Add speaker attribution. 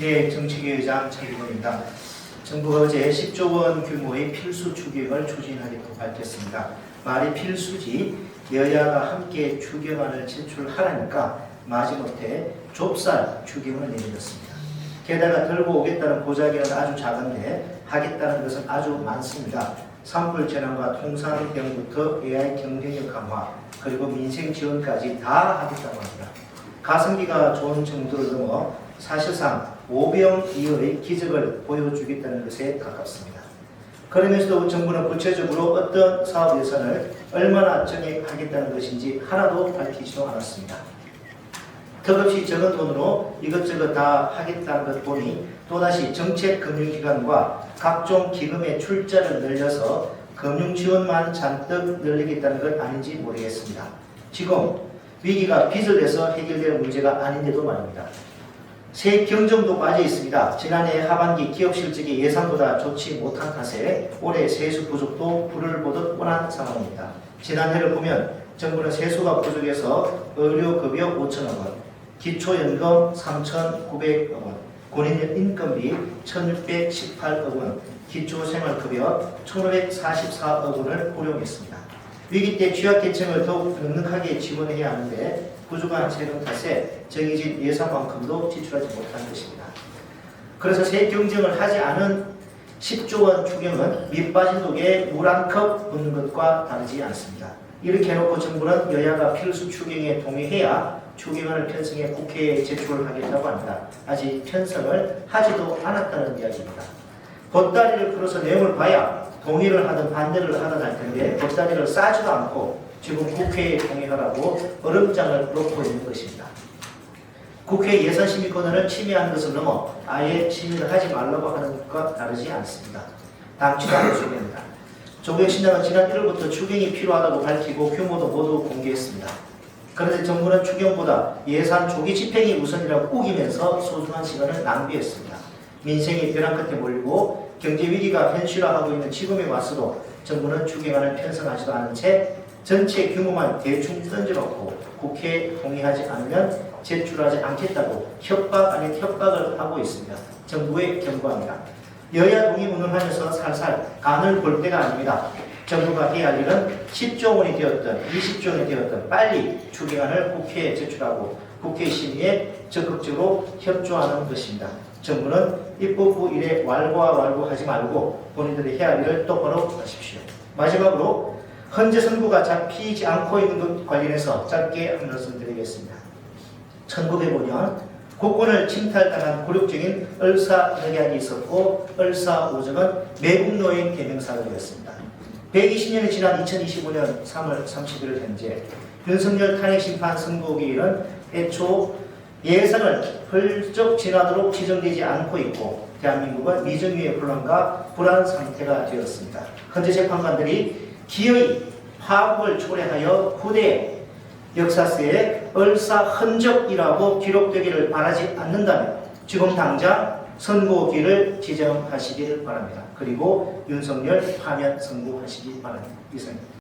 Speaker 1: 네, 정책위 의장 차기원입니다. 정부가 어제 10조 원 규모의 필수 추경을 추진하겠다고 밝혔습니다. 말이 필수지 여야가 함께 추경안을 제출하라니까 마지못해 좁쌀 추경을 내밀었습니다. 게다가 들고 오겠다는 고자기는 아주 작은데 하겠다는 것은 아주 많습니다. 산불 재난과 통상병부터 AI 경쟁력 강화 그리고 민생 지원까지 다 하겠다고 합니다. 가성비가 좋은 정도를 넘어 사실상 오병 이어의 기적을 보여주겠다는 것에 가깝습니다. 그러면서도 정부는 구체적으로 어떤 사업 예산을 얼마나 정액하겠다는 것인지 하나도 밝히지도 않았습니다. 턱없이 적은 돈으로 이것저것 다 하겠다는 것 보니 또다시 정책금융기관과 각종 기금의 출자를 늘려서 금융지원만 잔뜩 늘리겠다는 것 아닌지 모르겠습니다. 지금 위기가 빚을 내서 해결될 문제가 아닌데도 말입니다. 세 경정도 빠져 있습니다. 지난해 하반기 기업 실적이 예상보다 좋지 못한 탓에 올해 세수 부족도 불을 보듯 뻔한 상황입니다. 지난해를 보면 정부는 세수가 부족해서 의료급여 5천억 원, 기초연금 3,900억 원, 군인 인건비 1,618억 원, 기초생활급여 1,544억 원을 활용했습니다. 위기 때 취약계층을 더욱 넉넉하게 지원해야 하는데 부족한 세금 탓에 정해진 예산만큼도 지출하지 못한 것입니다. 그래서 세 경쟁을 하지 않은 10조 원 추경은 밑 빠진 독에 물 한 컵 붓는 것과 다르지 않습니다. 이렇게 해놓고 정부는 여야가 필수 추경에 동의해야 추경안을 편성해 국회에 제출을 하겠다고 합니다. 아직 편성을 하지도 않았다는 이야기입니다. 보따리를 풀어서 내용을 봐야 동의를 하든 반대를 하든 할 텐데 보따리를 싸지도 않고 지금 국회에 동의하라고 얼음장을 놓고 있는 것입니다. 국회 예산심의 권한을 침해하는 것을 넘어 아예 심의를 하지 말라고 하는 것과 다르지 않습니다. 당치도 않은 소리입니다. 조국신당은 지난 1월부터 추경이 필요하다고 밝히고 규모도 모두 공개했습니다. 그런데 정부는 추경보다 예산 조기 집행이 우선이라고 우기면서 소중한 시간을 낭비했습니다. 민생이 벼랑 끝에 몰리고 경제 위기가 현실화하고 있는 지금에 와서도 정부는 추경안을 편성하지도 않은 채 전체 규모만 대충 던져놓고 국회에 동의하지 않으면 제출하지 않겠다고 협박 아닌 협박을 하고 있습니다. 정부에 경고합니다. 여야 동의 운운하면서 살살 간을 볼 때가 아닙니다. 정부가 해야 할 일은 10조 원이 되었든 20조 원이 되었든 빨리 추경안을 국회에 제출하고 국회 심의에 적극적으로 협조하는 것입니다. 정부는 입법부 일에 왈가왈부하지 말고 본인들이 해야 할 일을 똑바로 하십시오. 마지막으로 현재 선거가 잡히지 않고 있는 것 관련해서 짧게 한 말씀 드리겠습니다. 1905년 국권을 침탈당한 굴욕적인 을사늑약이 있었고 을사오정은 매국노인 개명사가 되었습니다. 120년이 지난 2025년 3월 31일 현재 윤석열 탄핵 심판 선고기일은 애초 예상을 훌쩍 지나도록 지정되지 않고 있고 대한민국은 미정유의 혼란과 불안 상태가 되었습니다. 현재 재판관들이 기어이 파국을 초래하여 후대 역사서에 얼사 흔적이라고 기록되기를 바라지 않는다면 지금 당장 선고기를 지정하시길 바랍니다. 그리고 윤석열 파면 선고하시기 바랍니다. 이상입니다.